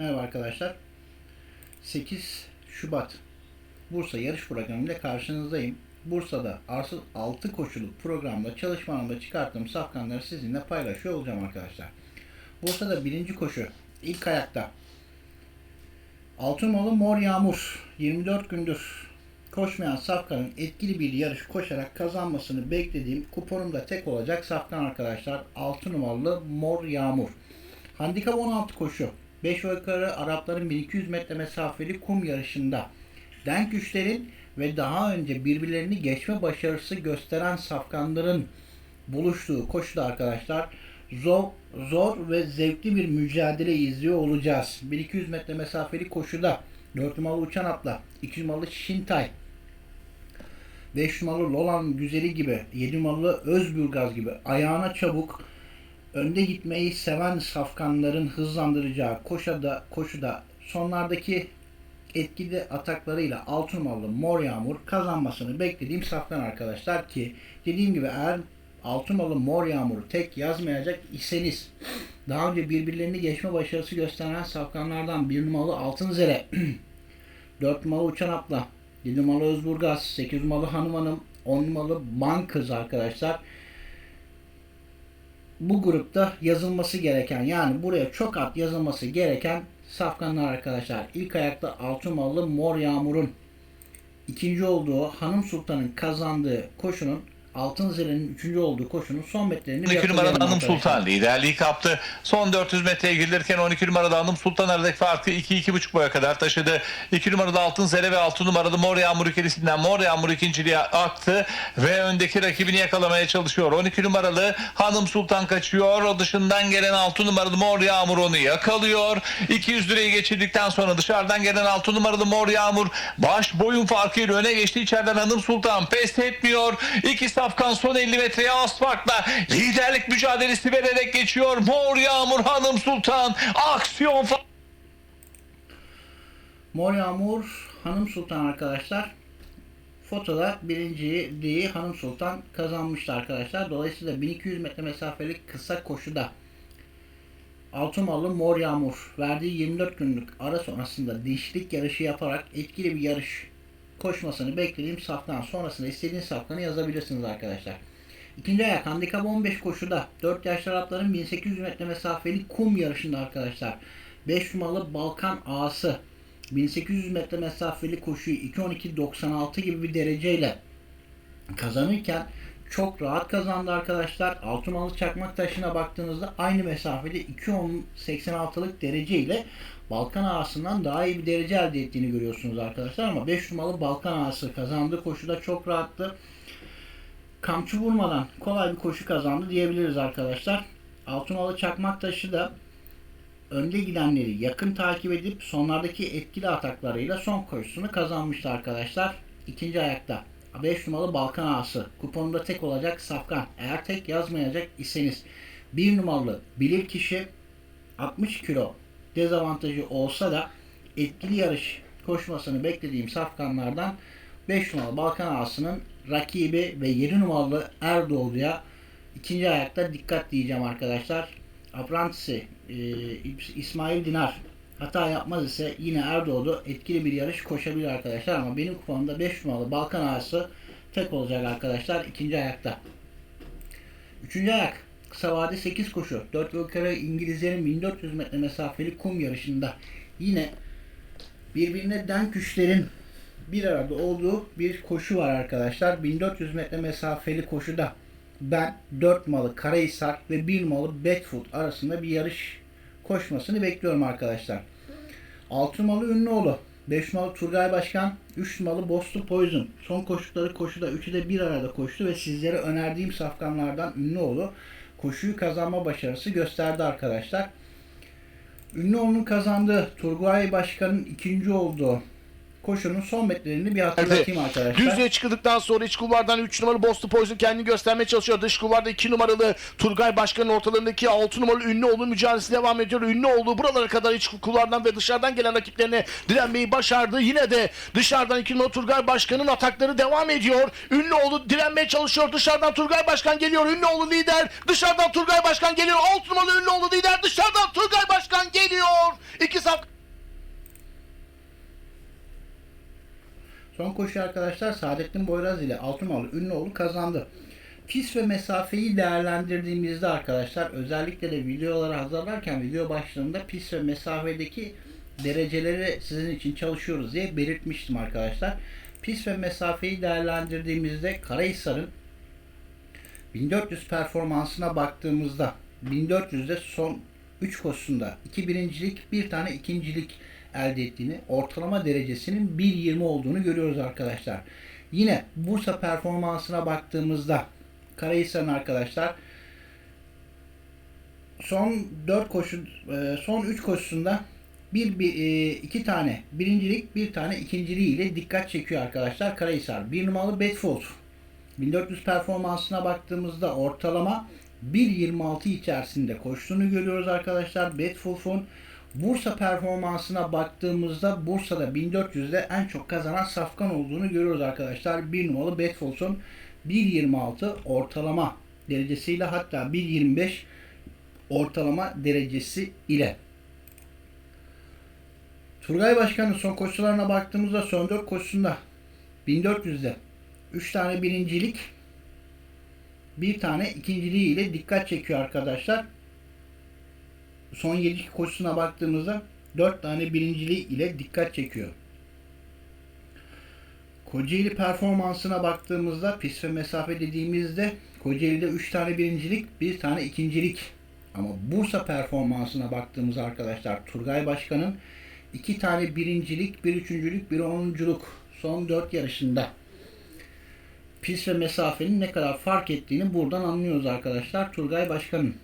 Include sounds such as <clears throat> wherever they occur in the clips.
Merhaba arkadaşlar. 8 Şubat Bursa yarış programıyla karşınızdayım. Bursa'da artı 6 koşuluk programda çalışmalarımda çıkarttığım safkanları sizinle paylaşıyor olacağım arkadaşlar. Bursa'da birinci koşu ilk ayakta Altınoğlu Mor Yağmur 24 gündür koşmayan Safkan'ın etkili bir yarış koşarak kazanmasını beklediğim kuponumda tek olacak Safkan arkadaşlar. 6 numaralı Mor Yağmur. Handikap 16 koşu. 5 yukarı Arapların 1200 metre mesafeli kum yarışında denk güçlerin ve daha önce birbirlerini geçme başarısı gösteren safkanların buluştuğu koşuda arkadaşlar zor, zor ve zevkli bir mücadele izliyor olacağız. 1200 metre mesafeli koşuda 4 numaralı Uçan Atla, 2 numaralı Şintay, 5 numaralı Lolan Güzeli gibi, 7 numaralı Özbürgaz gibi ayağına çabuk önde gitmeyi seven safkanların hızlandıracağı koşuda, koşuda sonlardaki etkili ataklarıyla 6 numaralı Mor Yağmur kazanmasını beklediğim safkan arkadaşlar ki dediğim gibi eğer 6 numaralı Mor Yağmur'u tek yazmayacak iseniz daha önce birbirlerini geçme başarısı gösteren safkanlardan 1 numaralı Altın Zere <clears throat> 4 numaralı Uçan Atla 7 numaralı Özburgaz 8 numaralı Hanım Hanım 10 numaralı Bankız arkadaşlar bu grupta yazılması gereken yani buraya çok at yazılması gereken safkanlar arkadaşlar. İlk ayakta altın mallı Mor Yağmur'un ikinci olduğu Hanım Sultan'ın kazandığı koşunun Altın Zile'nin üçüncü olduğu koşunun son metrelerini 12 hatırlayalım numarada Hanım arkadaşlar. Sultan liderliği kaptı. Son 400 metreye girilirken 12 numarada Hanım Sultan aradaki farkı 2-2,5 boya kadar taşıdı. 2 numarada Altın Zere ve 6 numarada Mor Yağmur ikilisinden Mor Yağmur ikinciliğe aktı ve öndeki rakibini yakalamaya çalışıyor. 12 numaralı Hanım Sultan kaçıyor. O dışından gelen 6 numaralı Mor Yağmur onu yakalıyor. 200 lirayı geçirdikten sonra dışarıdan gelen 6 numaralı Mor Yağmur baş boyun farkıyla öne geçti. İçeriden Hanım Sultan pes etmiyor. İki safkan son 50 metreye az liderlik mücadelesi vererek geçiyor. Mor Yağmur Hanım Sultan aksiyon Mor Yağmur Hanım Sultan arkadaşlar. Fotoda birinciliği Hanım Sultan kazanmıştı arkadaşlar. Dolayısıyla 1200 metre mesafeli kısa koşuda Altımalı Mor Yağmur verdiği 24 günlük ara sonrasında dişlik yarışı yaparak etkili bir yarış koşmasını beklediğim saftan sonrasında istediğiniz safkanı yazabilirsiniz arkadaşlar. İkinci ayak handikap 15 koşuda 4 yaşlı Arapların 1800 metre mesafeli kum yarışında arkadaşlar. 5 numaralı Balkan Ağası 1800 metre mesafeli koşuyu 2.12.96 gibi bir dereceyle kazanırken çok rahat kazandı arkadaşlar. Altımalı çakmak taşına baktığınızda aynı mesafede 2.10.86'lık dereceyle Balkan ağasından daha iyi bir derece elde ettiğini görüyorsunuz arkadaşlar. Ama 5 numaralı Balkan ağası kazandığı koşuda çok rahattı. Kamçı vurmadan kolay bir koşu kazandı diyebiliriz arkadaşlar. Altımalı çakmak taşı da önde gidenleri yakın takip edip sonlardaki etkili ataklarıyla son koşusunu kazanmıştı arkadaşlar. İkinci ayakta 5 numaralı Balkan Ağası. Kuponunda tek olacak Safkan. Eğer tek yazmayacak iseniz 1 numaralı bilir kişi 60 kilo dezavantajı olsa da etkili yarış koşmasını beklediğim safkanlardan 5 numaralı Balkan Ağası'nın rakibi ve 7 numaralı Erdoğdu'ya ikinci ayakta dikkat diyeceğim arkadaşlar. Aprantisi e, İsmail Dinar hata yapmaz ise yine Erdoğdu etkili bir yarış koşabilir arkadaşlar ama benim kuponumda 5 numaralı Balkan Ağası tek olacak arkadaşlar ikinci ayakta. Üçüncü ayak kısa vade 8 koşu. 4 yukarı İngilizlerin 1400 metre mesafeli kum yarışında yine birbirine denk güçlerin bir arada olduğu bir koşu var arkadaşlar. 1400 metre mesafeli koşuda ben 4 malı Karahisar ve 1 malı Bedford arasında bir yarış koşmasını bekliyorum arkadaşlar. 6 malı Ünlüoğlu, 5 malı Turgay Başkan, 3 malı Boston Poison. Son koştukları koşuda üçü de bir arada koştu ve sizlere önerdiğim safkanlardan Ünlüoğlu koşuyu kazanma başarısı gösterdi arkadaşlar. Ünlüoğlu'nun kazandığı Turgay Başkan'ın ikinci olduğu koşunun son metrelerini bir hatırlatayım arkadaşlar. Düzlüğe çıkıldıktan sonra iç kulvardan 3 numaralı Boston Poison kendini göstermeye çalışıyor. Dış kulvarda 2 numaralı Turgay Başkan'ın ortalarındaki 6 numaralı Ünlüoğlu mücadelesi devam ediyor. Ünlüoğlu buralara kadar iç kulvardan ve dışarıdan gelen rakiplerine direnmeyi başardı. Yine de dışarıdan 2 numaralı Turgay Başkan'ın atakları devam ediyor. Ünlüoğlu direnmeye çalışıyor. Dışarıdan Turgay Başkan geliyor. Ünlüoğlu lider. Dışarıdan Turgay Başkan geliyor. 6 numaralı Ünlüoğlu lider. Dışarıdan Turgay Başkan geliyor. İki saf Son koşu arkadaşlar Saadettin Boyraz ile Altınoğlu Ünlüoğlu kazandı. Pis ve mesafeyi değerlendirdiğimizde arkadaşlar özellikle de videoları hazırlarken video başlığında pis ve mesafedeki dereceleri sizin için çalışıyoruz diye belirtmiştim arkadaşlar. Pis ve mesafeyi değerlendirdiğimizde Karahisar'ın 1400 performansına baktığımızda 1400'de son 3 koşusunda 2 birincilik, bir tane ikincilik elde ettiğini, ortalama derecesinin 1.20 olduğunu görüyoruz arkadaşlar. Yine Bursa performansına baktığımızda Karahisar'ın arkadaşlar son 4 koşu e, son 3 koşusunda bir, bir e, iki tane birincilik, bir tane ikinciliği ile dikkat çekiyor arkadaşlar Karahisar. Bir numaralı Bedford 1400 performansına baktığımızda ortalama 1.26 içerisinde koştuğunu görüyoruz arkadaşlar. Bedford'un Bursa performansına baktığımızda Bursa'da 1400'de en çok kazanan safkan olduğunu görüyoruz arkadaşlar. Bir numaralı Bedford'un 1.26 ortalama derecesiyle hatta 1.25 ortalama derecesi ile. Turgay Başkan'ın son koşularına baktığımızda son 4 koşusunda 1400'de 3 tane birincilik bir tane ikinciliği ile dikkat çekiyor arkadaşlar. Son 7 koşusuna baktığımızda 4 tane birinciliği ile dikkat çekiyor. Kocaeli performansına baktığımızda pist ve mesafe dediğimizde Kocaeli'de 3 tane birincilik, bir tane ikincilik. Ama Bursa performansına baktığımız arkadaşlar Turgay Başkan'ın 2 tane birincilik, bir üçüncülük, bir onunculuk son 4 yarışında pist ve mesafenin ne kadar fark ettiğini buradan anlıyoruz arkadaşlar. Turgay Başkan'ın.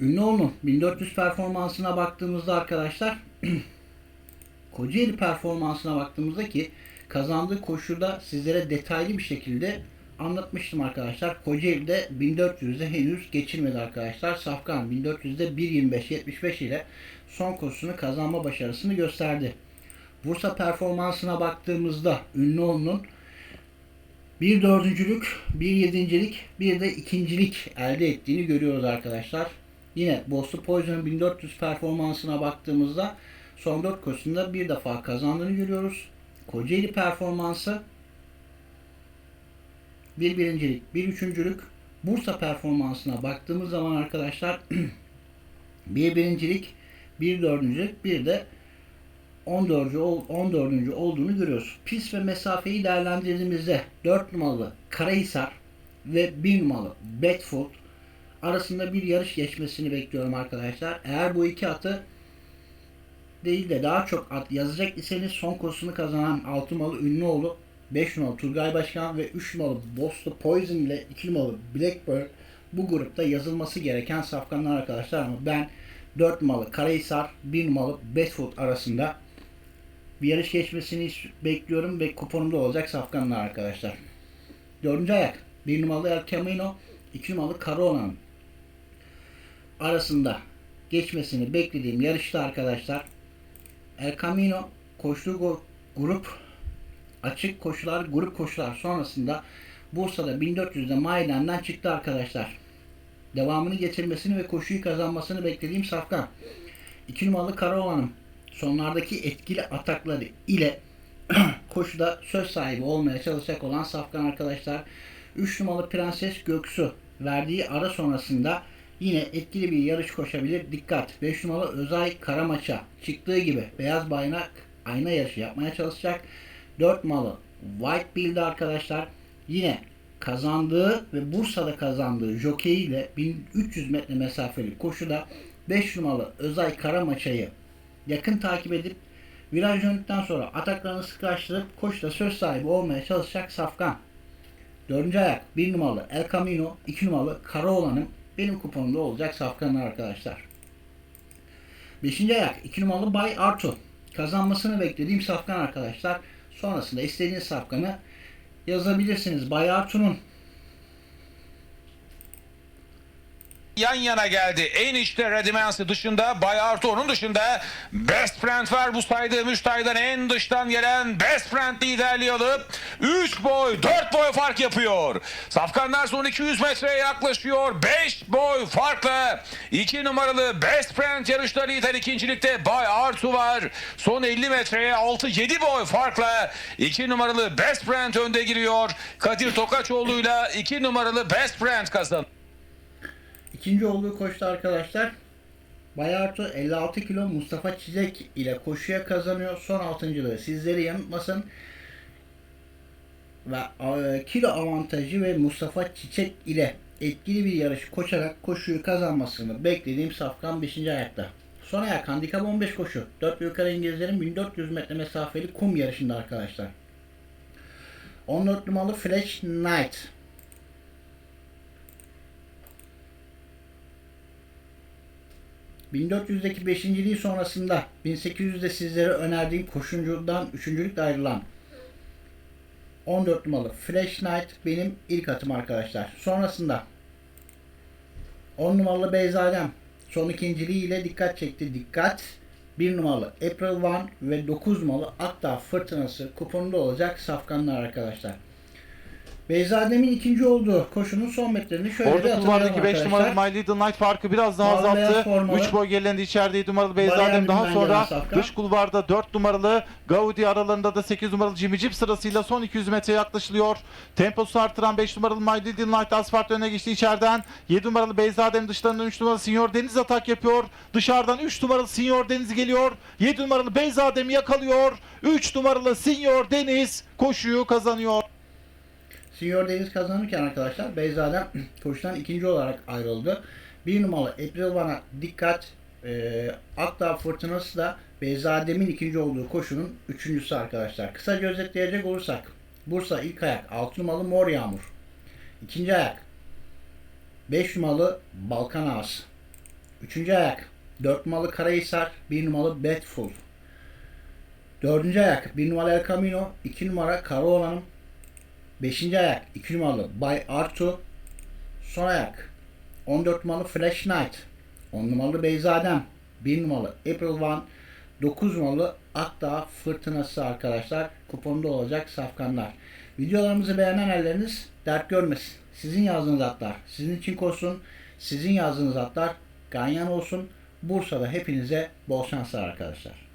Ünlüoğlu'nun 1400 performansına baktığımızda arkadaşlar <clears throat> Kocaeli performansına baktığımızda ki kazandığı koşuda sizlere detaylı bir şekilde anlatmıştım arkadaşlar. Kocaeli'de 1400'de henüz geçirmedi arkadaşlar. Safkan 1400'de 1.25-75 ile son koşusunu kazanma başarısını gösterdi. Bursa performansına baktığımızda Ünlüoğlu'nun bir dördüncülük, bir yedincilik, bir de ikincilik elde ettiğini görüyoruz arkadaşlar. Yine Boston Poison'un 1400 performansına baktığımızda son 4 koşusunda bir defa kazandığını görüyoruz. Kocaeli performansı bir birincilik, bir üçüncülük. Bursa performansına baktığımız zaman arkadaşlar <clears throat> bir birincilik, bir dördüncülük, bir de 14. ol- 14. olduğunu görüyoruz. Pis ve mesafeyi değerlendirdiğimizde 4 numaralı Karahisar ve 1 numaralı Bedford arasında bir yarış geçmesini bekliyorum arkadaşlar. Eğer bu iki atı değil de daha çok at yazacak iseniz son koşusunu kazanan 6 numaralı Ünlüoğlu, 5 numaralı Turgay Başkan ve 3 numaralı Boston Poison ile 2 numaralı Blackbird bu grupta yazılması gereken safkanlar arkadaşlar ama ben 4 numaralı Karahisar, 1 numaralı Bedford arasında bir yarış geçmesini bekliyorum ve kuponumda olacak safkanlar arkadaşlar. Dördüncü ayak. 1 numaralı El Camino, 2 numaralı Carolan arasında geçmesini beklediğim yarışta arkadaşlar. El Camino koştuğu grup açık koşular, grup koşular sonrasında Bursa'da 1400'de Maiden'den çıktı arkadaşlar. Devamını getirmesini ve koşuyu kazanmasını beklediğim Safkan. 2 numaralı Karaoğlan'ın sonlardaki etkili atakları ile <clears throat> koşuda söz sahibi olmaya çalışacak olan Safkan arkadaşlar. 3 numaralı Prenses Göksu verdiği ara sonrasında yine etkili bir yarış koşabilir. Dikkat! 5 numaralı Özay Karamaça çıktığı gibi beyaz bayrak ayna yarışı yapmaya çalışacak. 4 numaralı White Bill'de arkadaşlar yine kazandığı ve Bursa'da kazandığı jockey ile 1300 metre mesafeli koşuda 5 numaralı Özay Karamaça'yı yakın takip edip viraj döndükten sonra ataklarını sıklaştırıp koşuda söz sahibi olmaya çalışacak Safkan. Dördüncü ayak 1 numaralı El Camino, 2 numaralı Karaoğlan'ın benim kuponumda olacak Safkanlar arkadaşlar. Beşinci ayak 2 numaralı Bay Artu. Kazanmasını beklediğim Safkan arkadaşlar. Sonrasında istediğiniz Safkan'ı yazabilirsiniz. Bay Artu'nun yan yana geldi. En içte Redimensi dışında Bay Arthur'un dışında Best Friend var. Bu saydığım 3 taydan en dıştan gelen Best Friend liderliği alıp 3 boy 4 boy fark yapıyor. Safkanlar son 200 metreye yaklaşıyor. 5 boy farkla 2 numaralı Best Friend yarışta lider ikincilikte Bay Arthur var. Son 50 metreye 6-7 boy farkla 2 numaralı Best Friend önde giriyor. Kadir Tokaçoğlu'yla 2 numaralı Best Friend kazanıyor. İkinci olduğu koştu arkadaşlar. Bayartu 56 kilo Mustafa Çilek ile koşuya kazanıyor. Son altıncılığı sizleri yanıltmasın. Ve e, kilo avantajı ve Mustafa Çiçek ile etkili bir yarış koşarak koşuyu kazanmasını beklediğim Safkan 5. ayakta. Son ayak handikap 15 koşu. 4 yukarı İngilizlerin 1400 metre mesafeli kum yarışında arkadaşlar. 14 numaralı Flash Knight. ...1400'deki beşinciliği sonrasında... ...1800'de sizlere önerdiğim koşuncudan üçüncülükle ayrılan... 14 numaralı Flash Knight benim ilk atım arkadaşlar. Sonrasında 10 numaralı Beyzadem son ikinciliğiyle dikkat çekti. Dikkat! 1 numaralı April One ve 9 numaralı Akdağ Fırtınası kuponunda olacak safkanlar arkadaşlar. Beyzadem'in ikinci olduğu koşunun son metrelerini şöyle bir Orada hatırlayalım kulvardaki 5 arkadaşlar. numaralı My Little Night farkı biraz daha Mavi azalttı. formalı. 3 boy gerilerinde içerideydi numaralı Beyzadem. bir Daha sonra dış kulvarda 4 numaralı Gaudi aralarında da 8 numaralı Jimmy Jeep sırasıyla son 200 metreye yaklaşılıyor. Temposu artıran 5 numaralı My Little Night asfalt öne geçti içeriden. 7 numaralı Beyzadem dışlarından 3 numaralı Senior Deniz atak yapıyor. Dışarıdan 3 numaralı Senior Deniz geliyor. 7 numaralı Beyzadem yakalıyor. 3 numaralı Senior Deniz koşuyu kazanıyor. Senior Deniz kazanırken arkadaşlar Beyzadem <clears throat> koşudan ikinci olarak ayrıldı. Bir numaralı April One'a dikkat. E, Akdağ Fırtınası da Beyzadem'in ikinci olduğu koşunun üçüncüsü arkadaşlar. Kısaca özetleyecek olursak Bursa ilk ayak 6 numaralı Mor Yağmur. İkinci ayak 5 numaralı Balkan Ağası. Üçüncü ayak 4 numaralı Karahisar, 1 numaralı Betful. Dördüncü ayak 1 numaralı El Camino, 2 numara Karaoğlan'ım, Beşinci ayak 2 numaralı Bay Artu. Son ayak 14 numaralı Flash Knight. 10 numaralı Beyzadem. 1 numaralı April One. 9 numaralı Akdağ Fırtınası arkadaşlar. Kuponda olacak safkanlar. Videolarımızı beğenen elleriniz dert görmesin. Sizin yazdığınız atlar sizin için koşsun. Sizin yazdığınız atlar ganyan olsun. Bursa'da hepinize bol şanslar arkadaşlar.